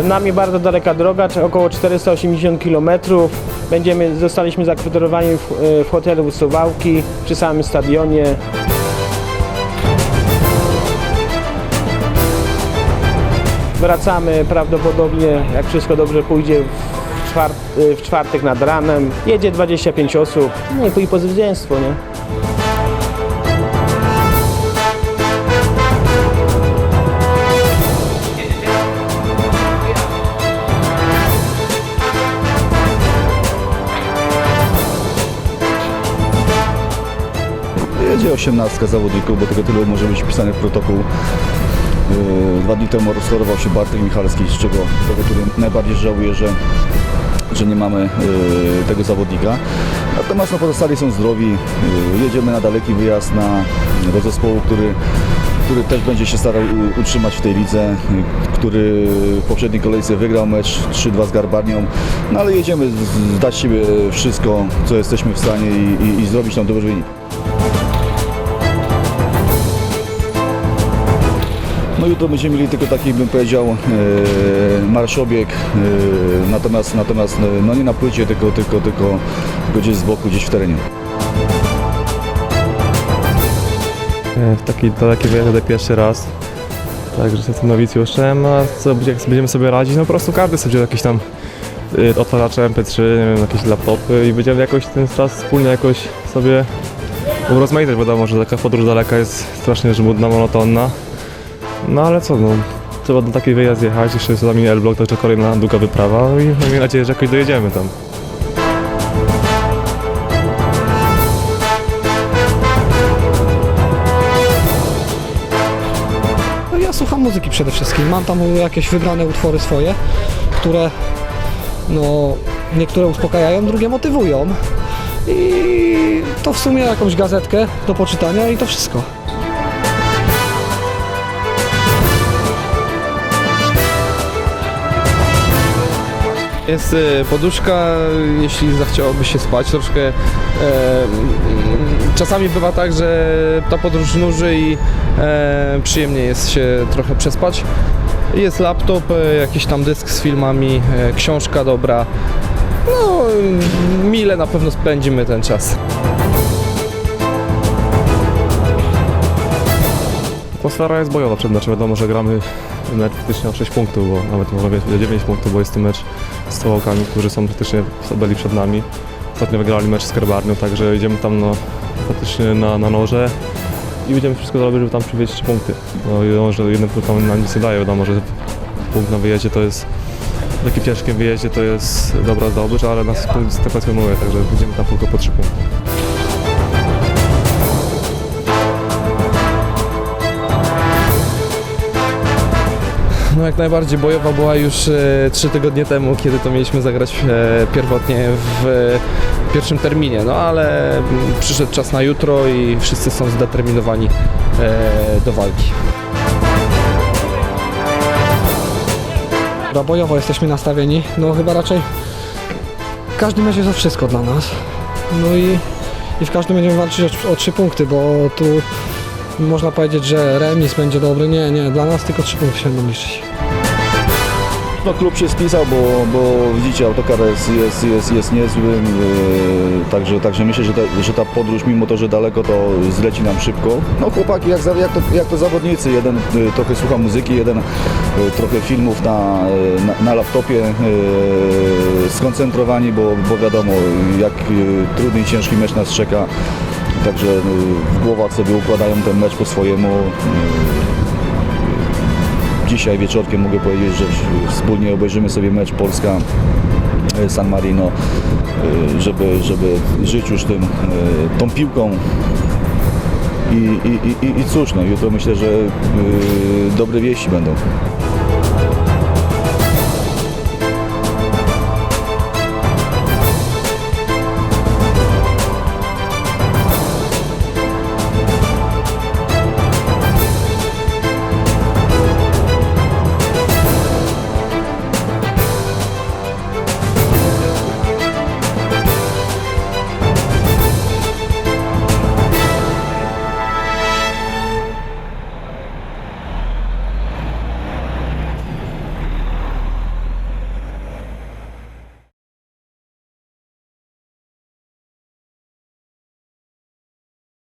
Przed nami bardzo daleka droga, około 480 km. Będziemy, zostaliśmy zakwaterowani w, e, w hotelu Suwałki przy samym stadionie. Wracamy prawdopodobnie, jak wszystko dobrze pójdzie, w, czwart, e, w czwartek nad ranem. Jedzie 25 osób. No i po zwycięstwo, nie? Jedzie 18 zawodników, bo tego tylu może być wpisane w protokół. Yy, Dwa dni temu rozchorował się Bartek Michalski, z czego tego najbardziej żałuję, że, że nie mamy yy, tego zawodnika. Natomiast no, pozostali są zdrowi. Yy, Jedziemy na daleki wyjazd na, do zespołu, który, który też będzie się starał utrzymać w tej lidze, który w poprzedniej kolejce wygrał mecz 3-2 z Garbarnią. No ale jedziemy dać siebie wszystko, co jesteśmy w stanie i, i, i zrobić tam dobry wynik. No jutro będziemy mieli tylko taki, bym powiedział, e, marszobieg, e, natomiast, natomiast e, no nie na płycie, tylko, tylko, tylko, tylko gdzieś z boku, gdzieś w terenie. W taki daleki wyjazd jadę pierwszy raz. Także jestem nowicjuszem, a co, jak będziemy sobie radzić, no po prostu każdy sobie jakieś tam otwarzacze MP3, nie wiem, jakieś laptopy i będziemy jakoś ten czas wspólnie jakoś sobie urozmaicać. Wiadomo, że taka podróż daleka jest strasznie żmudna, monotonna. No ale co, no, trzeba do takiej wyjazd jechać, jeszcze za nami L-Block, jeszcze kolejna długa wyprawa i miejmy nadzieję, że jakoś dojedziemy tam. No ja słucham muzyki przede wszystkim. Mam tam jakieś wybrane utwory swoje, które no niektóre uspokajają, drugie motywują. I to w sumie jakąś gazetkę do poczytania i to wszystko. Jest e, poduszka, jeśli zachciałoby się spać troszkę. E, czasami bywa tak, że ta podróż nuży i e, przyjemnie jest się trochę przespać. Jest laptop, e, jakiś tam dysk z filmami, książka dobra. No, mile na pewno spędzimy ten czas. Atmosfera jest bojowa przed meczem. Wiadomo, że gramy mecz praktycznie o 6 punktów, bo nawet można powiedzieć o 9 punktów, bo jest to mecz z Stołokami, którzy są praktycznie byli przed nami. Ostatnio wygrali mecz z Kerbarnią, także idziemy tam no, praktycznie na, na noże i będziemy wszystko zrobić, żeby tam przywieźć 3 punkty. No wiadomo, że jeden punkt tam nam nic nie daje, wiadomo, że punkt na wyjeździe to jest w takim ciężkim wyjeździe to jest dobra zdobycz, ale nas punkt stepacjonuje, także będziemy tam tylko po 3 punkty. No jak najbardziej bojowa była już e, trzy tygodnie temu, kiedy to mieliśmy zagrać e, pierwotnie w e, pierwszym terminie. No ale mm, przyszedł czas na jutro i wszyscy są zdeterminowani do walki. Dobra, bojowo jesteśmy nastawieni. No chyba raczej każdy mecz jest o wszystko dla nas. No i, i w każdym będziemy walczyć o, o trzy punkty, bo tu można powiedzieć, że remis będzie dobry. Nie, nie, dla nas tylko trzy punkty się będą liczyć. No, klub się spisał, bo, bo widzicie, autokar jest, jest, jest, jest niezły, yy, także, także myślę, że ta, że ta podróż, mimo to, że daleko, to zleci nam szybko. No chłopaki, jak, jak, to, jak to zawodnicy, jeden yy, trochę słucha muzyki, jeden yy, trochę filmów na, yy, na, laptopie, skoncentrowani, bo, bo wiadomo, jak yy, trudny i ciężki mecz nas czeka. Także yy, w głowach sobie układają ten mecz po swojemu. Yy, Dzisiaj wieczorkiem mogę powiedzieć, że wspólnie obejrzymy sobie mecz Polska e, San Marino, żeby, żeby żyć już tym, tą piłką. I, i, i, i cóż, no, jutro myślę, że dobre wieści będą.